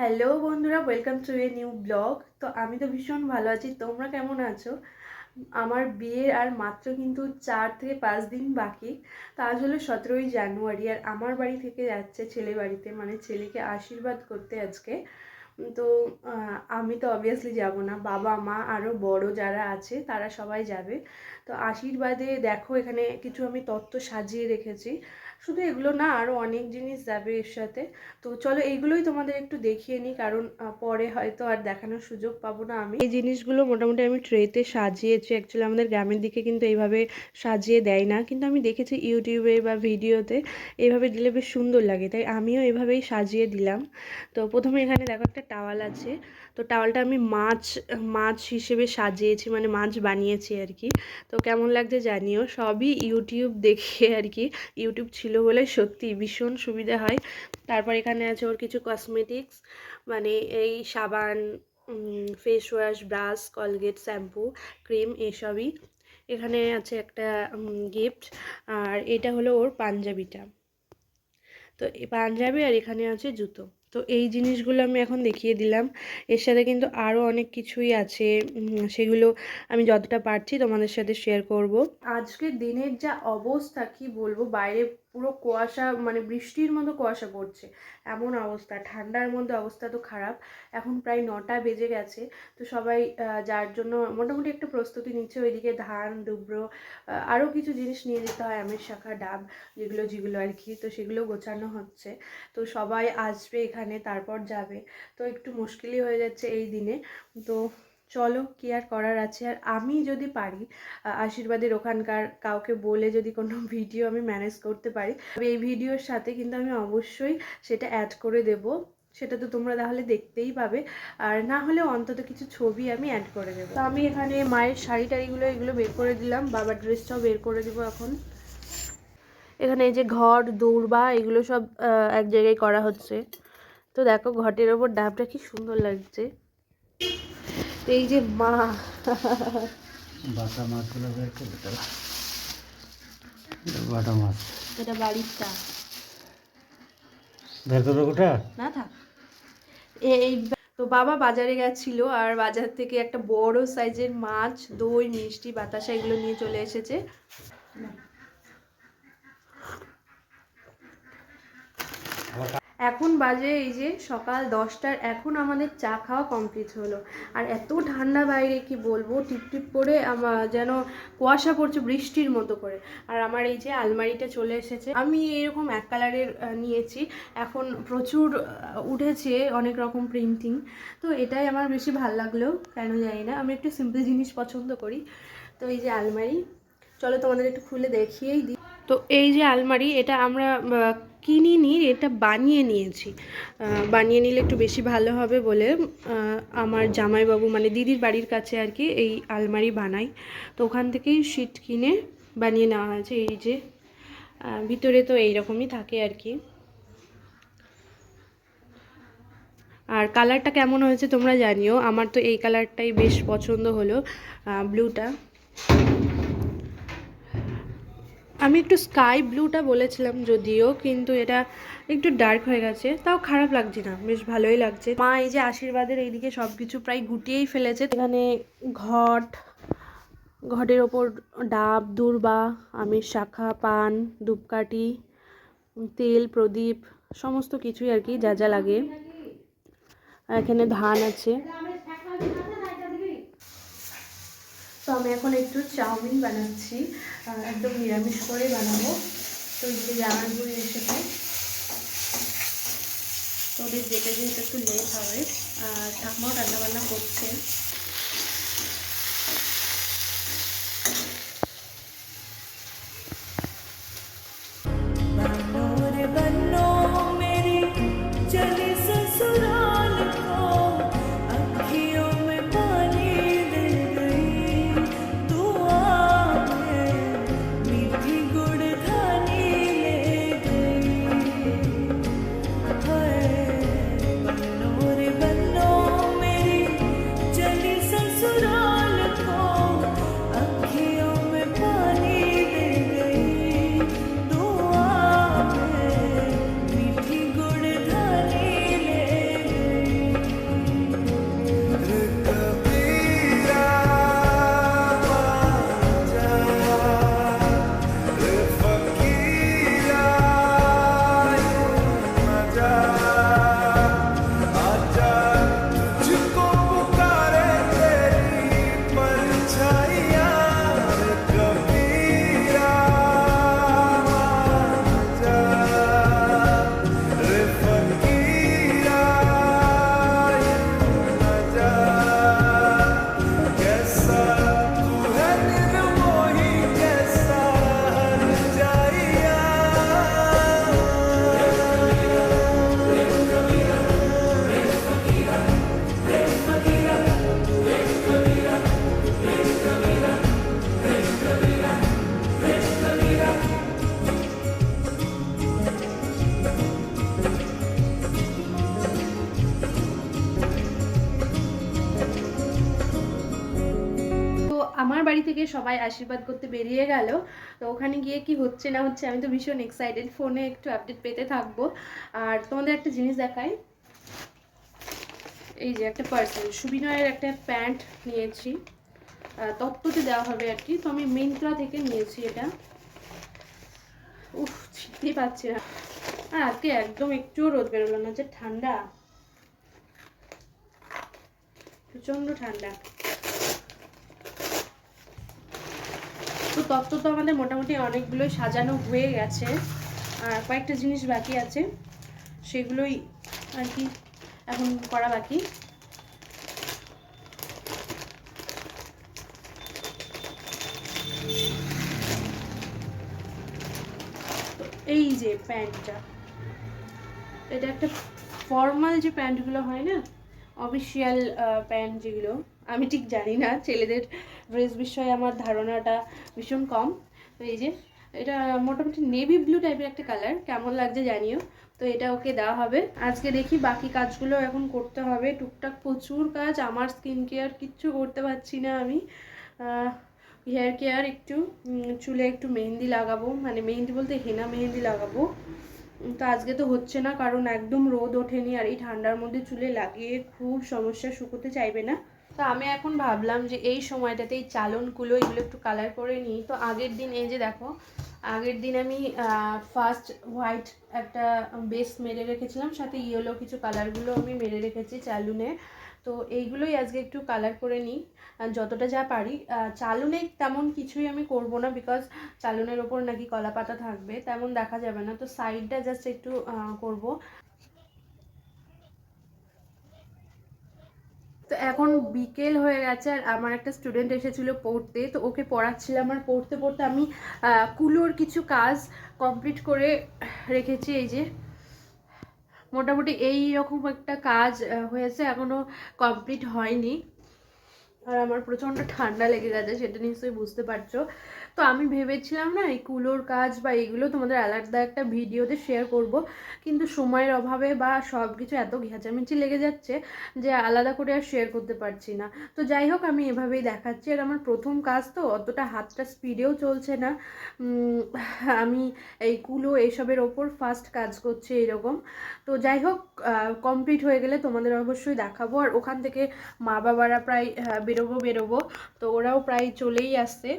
Hello বন্ধুরা welcome to a new blog তো আমি তো ভীষণ ভালো আছি, তোমরা কেমন আছো? আমার বিয়ের আর মাত্র কিন্তু চার থেকে পাঁচ দিন বাকি, তা আজ হলো সতেরোই জানুয়ারি, আর আমার বাড়ি থেকে যাচ্ছে ছেলে বাড়িতে মানে ছেলেকে আশীর্বাদ করতে আজকে। তো আমি তো অবভিয়াসলি যাব না, বাবা, মা আরও বড় যারা আছে, তারা সবাই যাবে। তো আশীর্বাদে দেখো এখানে কিছু আমি তত্ত্ব সাজিয়ে রেখেছি। শুধু এগুলো না আরও অনেক জিনিস যাবে এর সাথে। তো চলো এইগুলোই তোমাদের একটু দেখিয়ে নিই, কারণ পরে হয়তো আর দেখানোর সুযোগ পাবো না আমি। এই জিনিসগুলো মোটামুটি আমি ট্রেতে সাজিয়েছি। অ্যাকচুয়ালি আমাদের গ্রামের দিকে কিন্তু এইভাবে সাজিয়ে দেয় না। কিন্তু আমি দেখেছি ইউটিউবে বা ভিডিওতে এইভাবে দিলে বেশ সুন্দর লাগে। তাই আমিও এভাবেই সাজিয়ে দিলাম। তো প্রথমে এখানে দেখো একটা টাওয়াল আছে। তো টাওয়ালটা আমি মাছ মাছ হিসেবে সাজিয়েছি মানে মাছ বানিয়েছি আর কি। তো কেমন লাগছে জানিও, সবই ইউটিউব দেখে আর কি, ইউটিউব ছিল বলে সত্যি ভীষণ সুবিধা হয়। তারপর এখানে আছে ওর কিছু কসমেটিক্স মানে এই সাবান face wash brush Colgate shampoo cream এসবই। এখানে আছে একটা গিফট আর এটা হলো ওর পাঞ্জাবিটা। তো পাঞ্জাবি আর এখানে আছে জুতো। তো এই জিনিসগুলো আমি এখন দেখিয়ে দিলাম। এর সাথে কিন্তু আরও অনেক কিছুই আছে। সেগুলো আমি যতটা পারছি তোমাদের সাথে শেয়ার করব। আজকের দিনের যা অবস্থা, কি বলব? বাইরে পুরো কুয়াশা মানে বৃষ্টির মতো কুয়াশা পড়ছে। এমন অবস্থা। ঠান্ডার মধ্যে অবস্থা তো খারাপ। এখন প্রায় নটা বেজে গেছে। তো সবাই যার জন্য মোটামুটি একটু প্রস্তুতি নিচ্ছে। ওইদিকে ধান দুব্রো আরও কিছু জিনিস নিয়ে যেতে হয়। আমের শাখা, ডাব যেগুলো যেগুলো আর কি। তো সেগুলো গোছানো হচ্ছে। তো সবাই আসবে এখানে, তারপর যাবে। তো একটু মুশকিলই হয়ে যাচ্ছে এই দিনে। তো চলো, কি আর করার আছে? আর আমি যদি পারি আশীর্বাদের ওখানকার কাউকে বলে যদি কোনো ভিডিও আমি ম্যানেজ করতে পারি, তবে এই ভিডিওর সাথে কিন্তু আমি অবশ্যই সেটা অ্যাড করে দেব। সেটা তো তোমরা তাহলে দেখতেই পাবে। আর না হলে অন্তত কিছু ছবি আমি অ্যাড করে দেবো। তো আমি এখানে মায়ের শাড়ি টাড়িগুলো, এগুলো বের করে দিলাম। বাবার ড্রেসটাও বের করে দিব এখন। এখানে এই যে ঘর দৌড়বা এগুলো সব এক জায়গায় করা হচ্ছে। তো দেখো, ঘটের ওপর ডাবটা কি সুন্দর লাগছে। তো এই যে মা। বাটা মাছগুলো বের করে বাটা মাছ। এটা বাড়ির বের করবে গোটা না থাক। এই তো বাবা বাজারে গেছিল আর বাজার থেকে একটা বড় সাইজের মাছ দই মিষ্টি বাতাসা এগুলো নিয়ে চলে এসেছে। এখন বাজে এই যে সকাল দশটার, এখন আমাদের চা খাওয়া কমপ্লিট হলো। আর এত ঠান্ডা বাইরে, কি বলব, টিপ টিপ করে আমার যেন কুয়াশা পড়ছে বৃষ্টির মতো করে। আর আমার এই যে আলমারিটা চলে এসেছে। আমি এরকম এক কালারের নিয়েছি। এখন প্রচুর উঠেছে অনেক রকম প্রিন্টিং তো এটাই আমার বেশি ভালো লাগল, কেন জানি না। আমি একটু সিম্পল জিনিস পছন্দ করি। তো এই যে আলমারি। চলো তোমাদের একটু খুলে দেখিয়েই দিই তো এই যে আলমারি, এটা আমরা কিনিনি এটা বানিয়ে নিয়েছি। বানিয়ে নিলে একটু বেশি ভালো হবে বলে আমার জামাইবাবু মানে দিদির বাড়ির কাছে আর কি এই আলমারি বানাই। তো ওখান থেকেই শিট কিনে বানিয়ে নেওয়া হয়েছে। এই যে ভিতরে তো এইরকমই থাকে আর কি। আর কালারটা কেমন হয়েছে তোমরা জানিও। আমার তো এই কালারটাই বেশ পছন্দ হলো ব্লুটা। আমি একটু স্কাই ব্লুটা বলেছিলাম যদিও, কিন্তু এটা একটু ডার্ক হয়ে গেছে। তাও খারাপ লাগছে না, বেশ ভালোই লাগছে। মা এই যে আশীর্বাদের এইদিকে সব কিছু প্রায় গুটিয়েই ফেলেছে। এখানে ঘট, ঘটের ওপর ডাব, দূর্বা আমের শাখা, পান, ধূপকাঠি, তেল, প্রদীপ, সমস্ত কিছুই আর কি যা যা লাগে। এখানে ধান আছে। তো আমি এখন একটু চাউমিন বানাচ্ছি একদম নিরামিষ করে বানাবো। তো এদিকে জামাই বুড়ি এসেছে তো ওদের যেতে যেতে একটু লেট হবে, আর ঠাকুমাও রান্নাবান্না করছে। বাড়ি থেকে সবাই আশীর্বাদ করতে বেরিয়ে গেল। তো ওখানে গিয়ে কি হচ্ছে না হচ্ছে আমি তো ভীষণ এক্সাইটেড ফোনে একটু আপডেট পেতে থাকব। আর তোমাদের একটা জিনিস দেখাই। এই যে একটা পার্সেল সুবিনয়ের একটা প্যান্ট নিয়েছি। তত্ত্বতে দেওয়া হবে আর কি। তো আমি মিন্ত্রা থেকে নিয়েছি এটা। উফ, ছিটতেই পাচ্ছি না। আর আজকে একদম একটুও রোদ বেরোলো না যে ঠান্ডা। প্রচণ্ড ঠান্ডা। তো তত্ত্ব তো আমাদের মোটামুটি অনেকগুলো সাজানো হয়ে গেছে। আর কয়েকটা জিনিস বাকি আছে, সেগুলোই আর কি এখন করা বাকি। এই যে প্যান্টটা, এটা একটা ফর্মাল যে প্যান্টগুলো হয় না, অফিসিয়াল প্যান্ট যেগুলো, আমি ঠিক জানি না, ছেলেদের ড্রেস বিষয়ে আমার ধারণাটা ভীষণ কম। তো এই যে, এটা মোটামুটি নেভি ব্লু টাইপের একটা কালার কেমন লাগছে জানিও। তো এটা ওকে দেওয়া হবে। আজকে দেখি বাকি কাজগুলো এখন করতে হবে। টুকটাক প্রচুর কাজ, আমার স্কিন কেয়ার কিচ্ছু করতে পারছি না আমি। হেয়ার কেয়ার একটু চুলে একটু মেহেন্দি লাগাবো। মানে মেহেন্দি বলতে হেনা মেহেন্দি লাগাবো। তো আজকে তো হচ্ছে না, কারণ একদম রোদ ওঠেনি। আর এই ঠান্ডার মধ্যে চুলে লাগিয়ে খুব সমস্যা, শুকোতে চাইবে না। তো আমি এখন ভাবলাম যে এই সময়টাতে এই চালনগুলো, এগুলো একটু কালার করে নিই। তো আগের দিন, এই যে দেখো, আগের দিন আমি ফার্স্ট হোয়াইট একটা বেস মেরে রেখেছিলাম, সাথে ইয়েলো কিছু কালারগুলো আমি মেরে রেখেছি চালুনে। তো এইগুলোই আজকে একটু কালার করে নিই যতটা যা পারি। চালুনে তেমন কিছুই আমি করব না বিকজ চালুনের ওপর নাকি কলা পাতা থাকবে, তেমন দেখা যাবে না। তো সাইডটা জাস্ট একটু করব। এখন বিকেল হয়ে গেছে আর আমার একটা স্টুডেন্ট এসেছিল পড়তে, তো ওকে পড়াচ্ছিলাম আর পড়তে পড়তে আমি কুলোর কিছু কাজ কমপ্লিট করে রেখেছি, এই যে। মোটামুটি এই রকম একটা কাজ হয়েছে এখনও কমপ্লিট হয়নি। আর আমার প্রচণ্ড ঠান্ডা লেগে গেছে, সেটা নিশ্চয়ই বুঝতে পারছ। তো আমি ভেবেছিলাম না, এই কুলোর কাজ বা এগুলো তোমাদের আলাদা একটা ভিডিওতে শেয়ার করব। কিন্তু সময়ের অভাবে বা সব কিছু এত ঘেঁচামেচি লেগে যাচ্ছে যে আলাদা করে আর শেয়ার করতে পারছি না। তো যাই হোক, আমি এভাবেই দেখাচ্ছি। আর আমার প্রথম কাজ তো অতটা হাতটা স্পিডেও চলছে না। আমি এই কুলো এসবের ওপর ফার্স্ট কাজ করছি এরকম। তো যাই হোক কমপ্লিট হয়ে গেলে তোমাদের অবশ্যই দেখাবো। আর ওখান থেকে মা বাবারা প্রায় বেরোবো বেরোবো। তো ওরাও প্রায় চলেই আসছে।